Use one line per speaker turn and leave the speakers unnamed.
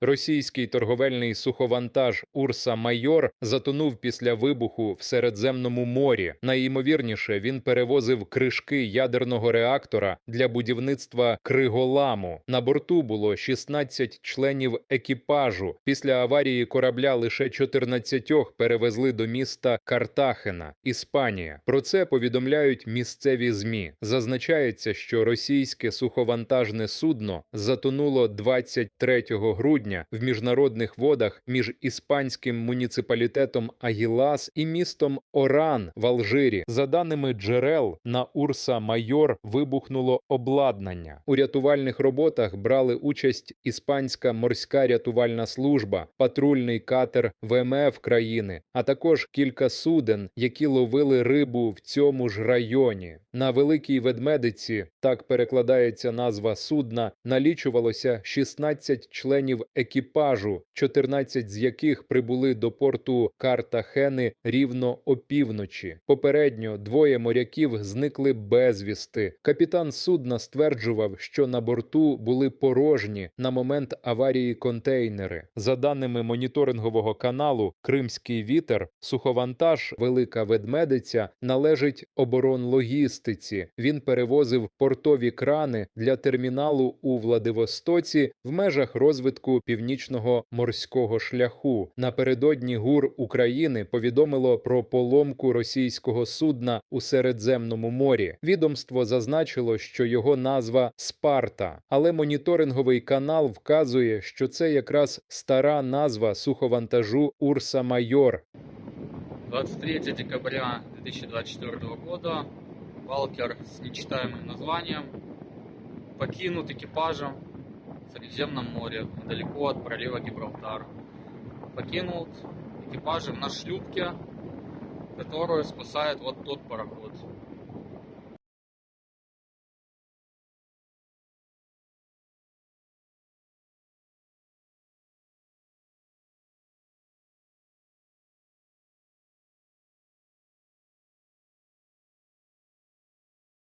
Російський торговельний суховантаж Урса Майор затонув після вибуху в Середземному морі. Найімовірніше він перевозив кришки ядерного реактора для будівництва Криголаму. На борту було 16 членів екіпажу. Після аварії корабля лише 14 перевезли до міста Картахена, Іспанія. Про це повідомляють місцеві змі. Зазначається, що російське суховантажне судно затонуло 23 грудня в міжнародних водах між іспанським муніципалітетом Агілас і містом Оран в Алжирі. За даними джерел, на Урса Майор вибухнуло обладнання. У рятувальних роботах брали участь іспанська морська рятувальна служба, патрульний катер ВМФ країни, а також кілька суден, які ловили рибу в цьому ж районі. На великій ведмедиці, так перекладається назва судна, налічувалося 16 членів екіпажу, 14 з яких прибули до порту Картахени рівно опівночі. Попередньо двоє моряків зникли безвісти. Капітан судна стверджував, що на борту були порожні на момент аварії контейнери. За даними моніторингового каналу Кримський вітер, суховантаж Велика Ведмедиця належить оборонлогістиці. Він перевозив портові крани для терміналу у Владивостоці в межах розвитку північного морського шляху. Напередодні ГУР України повідомило про поломку російського судна у Середземному морі. Відомство зазначило, що його назва Спарта, але моніторинговий канал вказує, що це якраз стара назва суховантажу Урса Майор,
23 декабря 2024 года Валкер с нечитаемым названием покинут экипажем Средиземном море, недалеко от пролива Гибралтар. Покинут экипажем на шлюпке, которую спасает вот тот пароход.